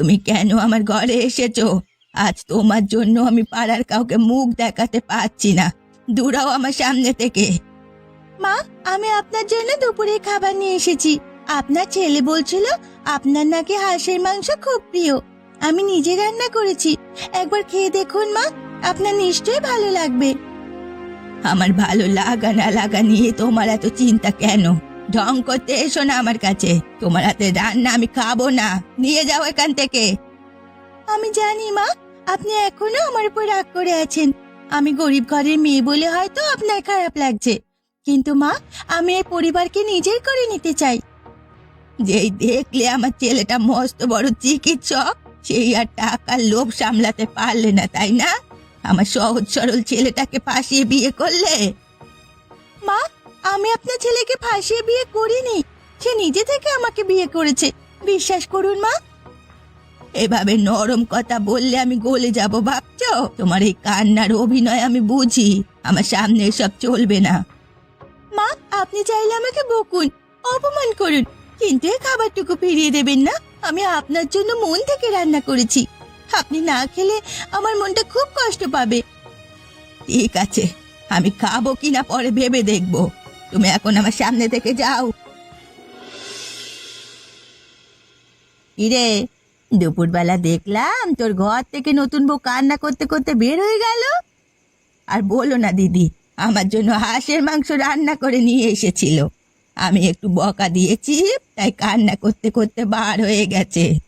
তুমি কেন আমার ঘরে এসেছ? আজ তোমার জন্য আমি পাড়ার কাউকে মুখ দেখাতে পারছি না। দূরাও আমার সামনে থেকে। মা, আমি আপনার জন্য দুপুরে খাবার নিয়ে এসেছি। আপনার ছেলে বলছিল আপনার নাকি হাঁসের মাংস খুব প্রিয়। আমি নিজে রান্না করেছি। একবার খেয়ে দেখুন মা, আপনার নিশ্চয়ই ভালো লাগবে। আমার ভালো লাগা না লাগা নিয়ে তোমার এত চিন্তা কেন? ঢং করতে এসো না আমার কাছে। তোমার হাতে রান্না আমি খাব না। নিয়ে যাও এখান থেকে। আমি জানি মা, আপনি এখনও আমার উপর রাগ করে আছেন। আমি গরিব ঘরের মেয়ে বলে হয়তো আপনার খারাপ লাগছে। কিন্তু মা, আমি এই পরিবারকে নিজের করে নিতে চাই। যেই দেখলে আমার ছেলেটা মস্ত বড় চিকিৎসক, সেই আর টাকার লোভ সামলাতে পারলে না, তাই না? আমার সহজ সরল ছেলেটাকে ফাঁসিয়ে বিয়ে করলে। আমি আপনার ছেলেকে ফাঁসিয়ে বিয়ে করিনি। সে নিজে থেকে আমাকে বিয়ে করেছে। বিশ্বাস করুন মা। এভাবে নরম কথা বললে আমি গলে যাব, ভাবছ? তোমার এই কান্নার অভিনয় আমি বুঝি। আমার সামনে এসব চলবে না। মা, আপনি চাইলে আমাকে বকুন, অপমান করুন, কিন্তু খাবারটুকু ফিরিয়ে দেবেন না। আমি আপনার জন্য মন থেকে রান্না করেছি। আপনি না খেলে আমার মনটা খুব কষ্ট পাবে। ঠিক আছে, আমি খাব কিনা পরে ভেবে দেখব। তুমি এখন আমার সামনে থেকে যাও। কিরে দুপুরবেলা দেখলাম তোর ঘর থেকে নতুন বউ কান্না করতে করতে বের হয়ে গেল। আর বলো না, দিদি, আমার জন্য হাঁসের মাংস রান্না করে নিয়ে এসেছিল। আমি একটু বকা দিয়েছি, তাই কান্না করতে করতে বার হয়ে গেছে।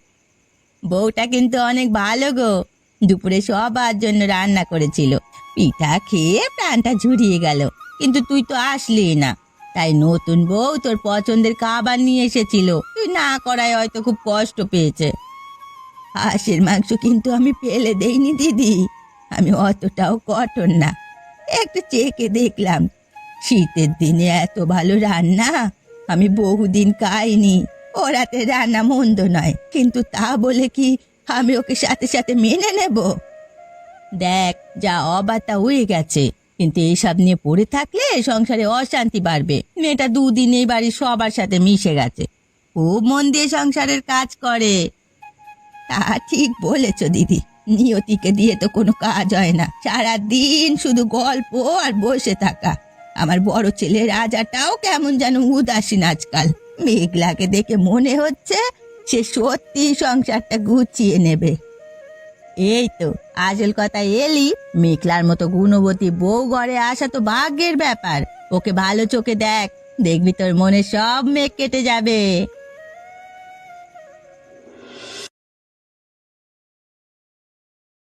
বউটা কিন্তু অনেক ভালো গো। দুপুরে সবার জন্য রান্না করেছিল। পিঠা খেয়ে প্রাণটা ঝুরিয়ে গেল। কিন্তু তুই তো আসলি না। তাই নতুন বউ তোর পছন্দের খাবার নিয়ে এসেছিল। তুই না করায় হয়তো খুব কষ্ট পেয়েছে। হাঁসের মাংস কিন্তু আমি ফেলে দেইনি, দিদি। আমি অতটাও কঠোর না। একটু চেকে দেখলাম। শীতের দিনে এত ভালো রান্না, আমি বহুদিন খাইনি। ওরাতে রান্না মন্দ নয়, কিন্তু তা বলে কি আমি ওকে সাথে সাথে মেনে নেব? দেখ, যা অবাতা হয়ে গেছে। কিন্তু এইসব নিয়ে পড়ে থাকলে সংসারে অশান্তি বাড়বে। মেয়েটা দুদিন এই বাড়ির সবার সাথে মিশে গেছে। খুব মন দিয়ে সংসারের কাজ করে। তা ঠিক বলেছ, দিদি। নিয়তিকে দিয়ে তো কোনো কাজ হয় না। সারা দিন শুধু গল্প আর বসে থাকা। আমার বড় ছেলে রাজাটাও কেমন যেন উদাসীন আজকাল। মেঘলাকে দেখে মনে হচ্ছে সে সত্যি সংসারটা গুছিয়ে নেবে। এই তো, আজল কথা এলি, মেঘলার মতো গুণবতী বউ ঘরে আসা তো ভাগ্যের ব্যাপার। ওকে ভালো চোখে দেখ, দেখবি তোর মনে সব মেঘ কেটে যাবে।